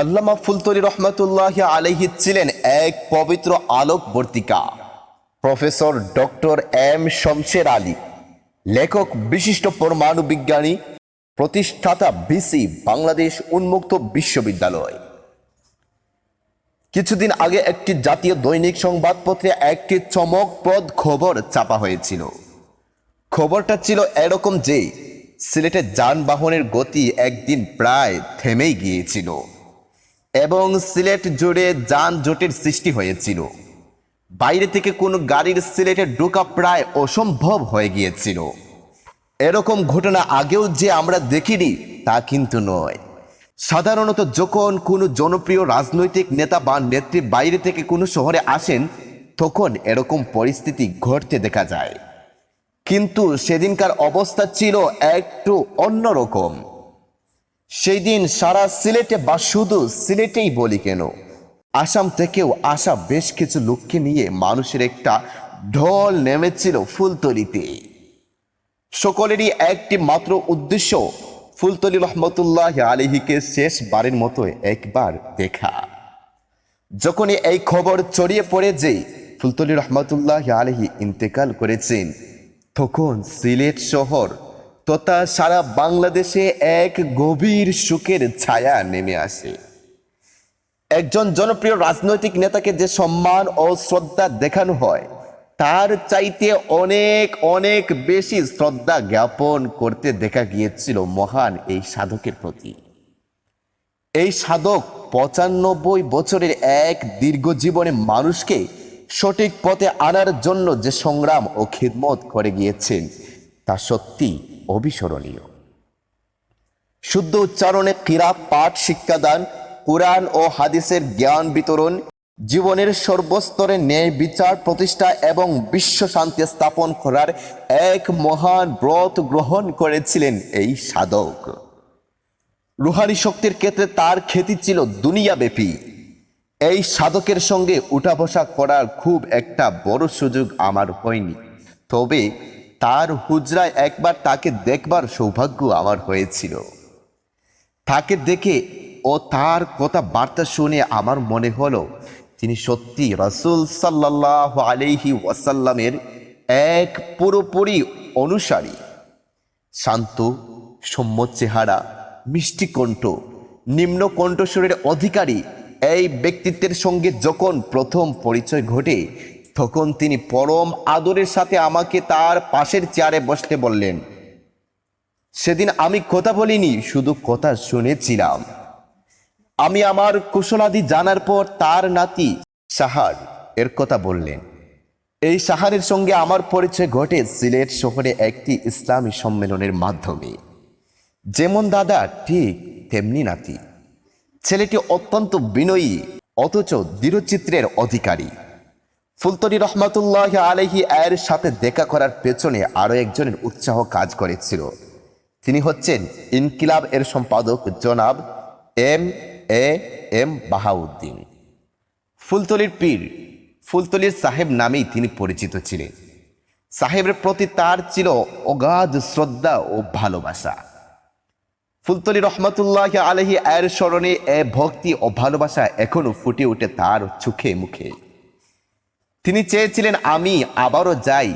আল্লামা ফুলতলি রহমতুল্লাহ আলহি ছিলেন এক পবিত্র আলোকবর্তিকা। Professor doctor M Shamsher Ali, লেখক, বিশিষ্ট পরমাণু বিজ্ঞানী, প্রতিষ্ঠাতা বিসি বাংলাদেশ উন্মুক্ত বিশ্ববিদ্যালয়। কিছুদিন আগে একটি জাতীয় দৈনিক সংবাদপত্রে একটি চমকপ্রদ খবর চাপা হয়েছিল। খবরটা ছিল এরকম যে সিলেটে যানবাহনের গতি একদিন প্রায় থেমেই গিয়েছিল। এবং সিলেট জুড়ে যানজটের সৃষ্টি হয়েছিল। বাইরে থেকে কোনো গাড়ির সিলেটে ঢোকা প্রায় অসম্ভব হয়ে গিয়েছিল। এরকম ঘটনা আগেও যে আমরা দেখিনি, তা কিন্তু নয়। সাধারণত যখন কোনো জনপ্রিয় রাজনৈতিক নেতা বা নেত্রী বাইরে থেকে কোনো শহরে আসেন, তখন এরকম পরিস্থিতি ঘটতে দেখা যায়। কিন্তু সেদিনকার অবস্থা ছিল একটু অন্যরকম। সেই দিন সারা সিলেটে বা শুধু সিলেটেই বলি কেন? আসাম থেকেও আসা বেশ কিছু লোককে নিয়ে মানুষের একটা ঢল নেমেছিল ফুলতলিতে। সকলেরই একটি মাত্র উদ্দেশ্য ফুলতলি রহমতুল্লাহ আলিহিকে শেষবারের মতো একবার দেখা। যখনই এই খবর ছড়িয়ে পড়ে যে ফুলতলি রহমতুল্লাহ আলহি ইন্তেকাল করেছেন, তখন সিলেট শহর তথা সারা বাংলাদেশে এক গভীর সুখের ছায়া নেমে আসে। একজন জনপ্রিয় রাজনৈতিক নেতাকে যে সম্মান ও শ্রদ্ধা দেখানো হয়, তার চাইতে অনেক অনেক বেশি শ্রদ্ধা জ্ঞাপন করতে দেখা গিয়েছিল মহান এই সাধকের প্রতি। এই সাধক পঁচানব্বই বছরের এক দীর্ঘ জীবনে মানুষকে সঠিক পথে আনার জন্য যে সংগ্রাম ও খিদমত করে গিয়েছেন, তা সত্যি অবিস্মরণীয়। শুদ্ধ উচ্চারণে ক্রীড়া পাঠ, শিক্ষাদান, কোরআন ও হাদিসের জ্ঞান বিতরণ, জীবনের সর্বস্তরে ন্যায় বিচার প্রতিষ্ঠা এবং বিশ্ব শান্তি স্থাপন করার এক মহান ব্রত গ্রহণ করেছিলেন এই সাধক। রুহানি শক্তির ক্ষেত্রে তার খ্যাতি ছিল দুনিয়াব্যাপী। এই সাধকের সঙ্গে উঠা বসা করার খুব একটা বড় সুযোগ আমার হয়নি। তবে তার হুজরায় একবার তাকে দেখবার সৌভাগ্য আমার হয়েছিল। তাকে দেখে ও তার কথা বার্তা শুনে আমার মনে হলো, তিনি সত্যি রসুল সাল্লাহ আলাইহি ওয়াসাল্লামের এক পুরোপুরি অনুসারী। শান্ত, সৌম্য চেহারা, মিষ্টি কণ্ঠ, নিম্ন কণ্ঠস্বরের অধিকারী, এই ব্যক্তিত্বের সঙ্গে যখন প্রথম পরিচয় ঘটে তখন তিনি পরম আদরের সাথে আমাকে তার পাশের চেয়ারে বসতে বললেন, সেদিন আমি কথা বলিনি, শুধু কথা শুনেছিলাম। আমি আমার কুশলাদি জানার পর তার নাতি সাহার এর কথা বললেন। এই সাহারের সঙ্গে আমার পরিচয় ঘটে সিলেট শহরে একটি ইসলামী সম্মেলনের মাধ্যমে। যেমন দাদা, ঠিক তেমনি নাতি। ছেলেটি অত্যন্ত বিনয়ী, অথচ দৃঢ়চিত্রের অধিকারী। ফুলতরি রহমাতুল্লাহ আলহি আয়ের সাথে দেখা করার পেছনে আরও একজনের উৎসাহ কাজ করেছিল। তিনি হচ্ছেন ইনকিলাব এর সম্পাদক জনাব এম এ এম বাহাউদ্দিন। ফুলতলির পীর, ফুলতলির সাহেব নামেই তিনি পরিচিত ছিলেন। সাহেবের প্রতি তার ছিল অগাধ শ্রদ্ধা ও ভালোবাসা। ফুলতলি রহমতুল্লাহ আলহি আয়ের স্মরণে এ ভক্তি ও ভালোবাসা এখনও ফুটে ওঠে তার চোখে মুখে। তিনি চেয়েছিলেন, আমি আবারও যাই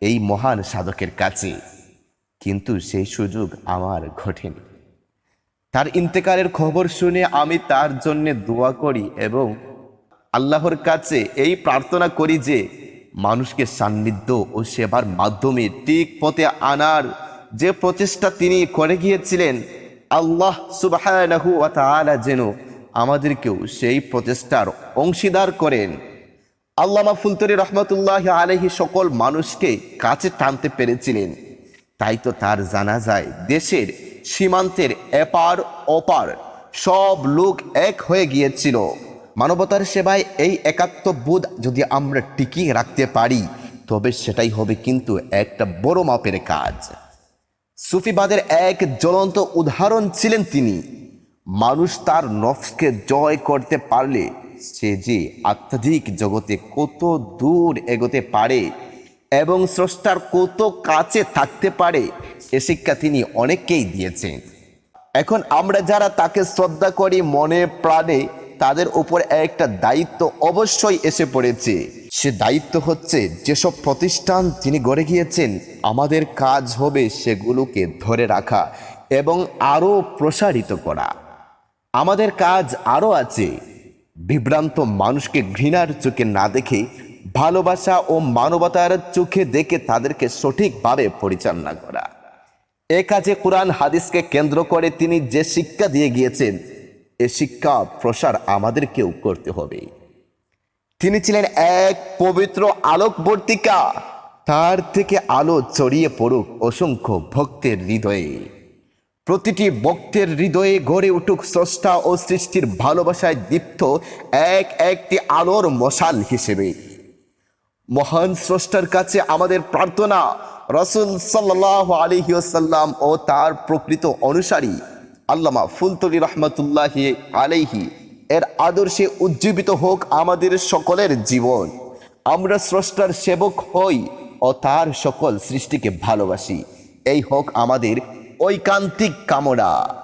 এই মহান সাধকের কাছে। কিন্তু সেই সুযোগ আমার ঘটেনি। তার ইন্তেকারের খবর শুনে আমি তার জন্য দোয়া করি এবং আল্লাহর কাছে এই প্রার্থনা করি যে মানুষকে সান্নিধ্য ও সেবার মাধ্যমে ঠিক পথে আনার যে প্রচেষ্টা তিনি করে গিয়েছিলেন, আল্লাহ তাআলা যেন আমাদেরকেও সেই প্রচেষ্টার অংশীদার করেন। আল্লামা ফুলতরি রহমতুল্লাহ আলহি সকল মানুষকে কাছে টানতে পেরেছিলেন। তাই তো তার জানা যায় দেশের সীমান্তের এপার ওপার সব লোক এক হয়ে গিয়েছিল। মানবতার সেবায় এই একাত্মবোধ যদি আমরা টিকিয়ে রাখতে পারি, তবে সেটাই হবে কিন্তু একটা বড় মাপের কাজ। সুফিবাদের এক জ্বলন্ত উদাহরণ ছিলেন তিনি। মানুষ তার নফসকে জয় করতে পারলে সে যে আধ্যাত্মিক জগতে কত দূর এগোতে পারে এবং স্রষ্টার কত কাছে থাকতে পারে, এ শিক্ষা তিনি অনেককেই দিয়েছেন। এখন আমরা যারা তাকে শ্রদ্ধা করি মনে প্রাণে, তাদের উপর একটা দায়িত্ব অবশ্যই এসে পড়েছে। সে দায়িত্ব হচ্ছে যেসব প্রতিষ্ঠান তিনি গড়ে গিয়েছেন, আমাদের কাজ হবে সেগুলোকে ধরে রাখা এবং আরও প্রসারিত করা। আমাদের কাজ আরও আছে। বিভ্রান্ত মানুষকে ঘৃণার চোখে না দেখে, ভালোবাসা ও মানবতার চোখে দেখে তাদেরকে সঠিকভাবে পরিচালনা করা। এ কাজে কোরআন হাদিসকে কেন্দ্র করে তিনি যে শিক্ষা দিয়ে গিয়েছেন, এ শিক্ষা প্রসার আমাদেরকেও করতে হবে। তিনি ছিলেন এক পবিত্র আলোকবর্তিকা। তার থেকে আলো ছড়িয়ে পড়ুক অসংখ্য ভক্তের হৃদয়ে। প্রতিটি ভক্তের হৃদয়ে গড়ে উঠুক স্রষ্টা ও সৃষ্টির ভালোবাসায় দীপ্ত এক একটি আলোর মশাল হিসেবে। মহান স্রষ্টার কাছে আমাদের প্রার্থনা, রসুল সাল্লাহ আলহিউসাল্লাম ও তার প্রকৃত অনুসারী, আল্লামা ফুলতলি রহমতুল্লাহ আলাইহি, এর আদর্শে উজ্জীবিত হোক আমাদের সকলের জীবন। আমরা স্রষ্টার সেবক হই ও তার সকল সৃষ্টিকে ভালোবাসি। এই হোক আমাদের ঐকান্তিক কামনা।